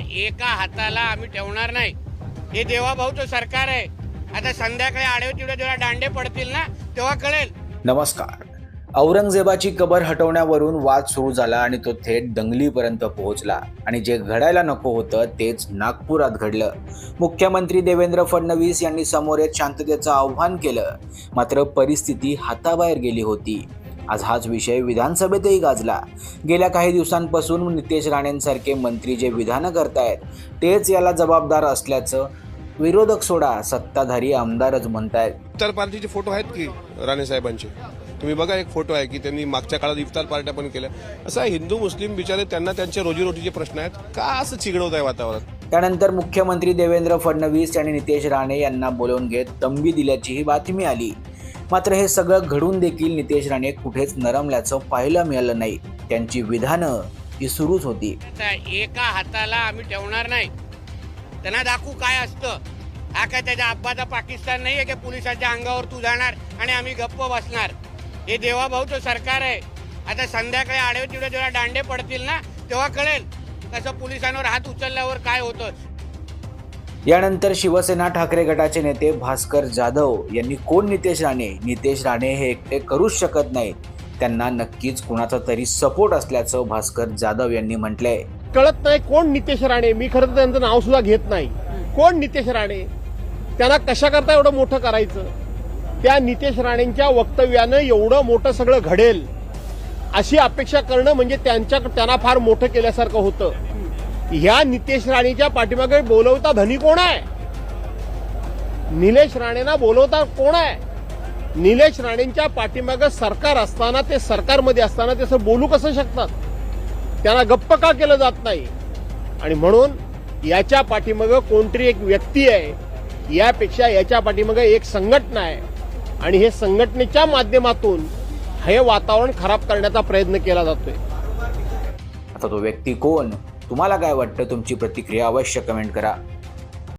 एका हाताला आम्ही ठेवणार नाही. हे देवाभाऊचं सरकार आहे. आता संध्याकाळी आडवे तिडे जेव्हा दांडे पडतील ना तेव्हा कळेल. नमस्कार. औरंगजेबाची कबर हटवण्यावरून वाद सुरू झाला आणि तो थेट दंगलीपर्यंत पोहोचला. आणि जे घडायला नको होतं तेच नागपुरात घडलं. मुख्यमंत्री देवेंद्र फडणवीस यांनी समोर येत शांततेचं आव्हान केलं. मात्र परिस्थिती हाताबाहेर गेली होती. आज हाच विषय विधानसभेतही गाजला. गेल्या काही दिवसांपासून नितेश राणेंसारखे मंत्री जे विधानं करतायत तेच याला जबाबदार असल्याचं विरोधक सोडा सत्ताधारी आमदारच म्हणतायत. इफ्तार पार्टीचे फोटो आहेत की राणे साहेबांचे तुम्ही बघा एक फोटो आहे की त्यांनी मागच्या काळात इफ्तार पार्ट्या पण केल्या. असं हिंदू मुस्लिम बिचारे त्यांना त्यांच्या रोजीरोटीचे प्रश्न आहेत. का असं चिघळवत आहे वातावरण? त्यानंतर मुख्यमंत्री देवेंद्र फडणवीस यांनी नितेश राणे यांना बोलवून घेत तंबी दिल्याचीही बातमी आली. मात्र हे सगळं घडून देखील नितेश राणे कुठेच नरमल्याचं पाहायला मिळालं नाही. त्यांची विधानं ही सुरूच होती. आता एका हाताला आम्ही ठेवणार नाही. त्यांना दाखवू काय असतं. हा काय त्याच्या आब्बाचा पाकिस्तान नाही आहे की पोलिसाच्या अंगावर तू जाणार आणि आम्ही गप्प बसणार. हे देवाभाऊचं सरकार आहे. आता संध्याकाळी आडवे तिडे जेव्हा दांडे पडतील ना तेव्हा कळेल कसं पोलिसांवर हात उचलल्यावर काय होतं. यानंतर शिवसेना ठाकरे गटाचे नेते भास्कर जाधव यांनी कोण नितेश राणे? नितेश राणे हे एकटे करूच शकत नाही त्यांना नक्कीच कुणाचा तरी सपोर्ट असल्याचं भास्कर जाधव यांनी म्हटलंय. कळत नाही कोण नितेश राणे. मी खरं तर त्यांचं नाव सुद्धा घेत नाही. कोण नितेश राणे? त्यांना कशा करता एवढं मोठं करायचं? त्या नितेश राणेंच्या वक्तव्यानं एवढं मोठं सगळं घडेल अशी अपेक्षा करणं म्हणजे त्यांच्या त्यांना फार मोठं केल्यासारखं होतं. ह्या नितेश राणेच्या पाठीमागे बोलवता धनी कोण आहे? निलेश राणेंना बोलवता कोण आहे? निलेश राणेंच्या पाठीमागं सरकार असताना ते सरकारमध्ये असताना ते असं बोलू कसं शकतात? त्यांना गप्प का केलं जात नाही? आणि म्हणून याच्या पाठीमागं कोणतरी एक व्यक्ती आहे. यापेक्षा याच्या पाठीमागं एक संघटना आहे. आणि हे संघटनेच्या माध्यमातून हे वातावरण खराब करण्याचा प्रयत्न केला जातोय. आता तो व्यक्ती कोण? तुम्हाला काय वाटतं? तुमची प्रतिक्रिया अवश्य कमेंट करा.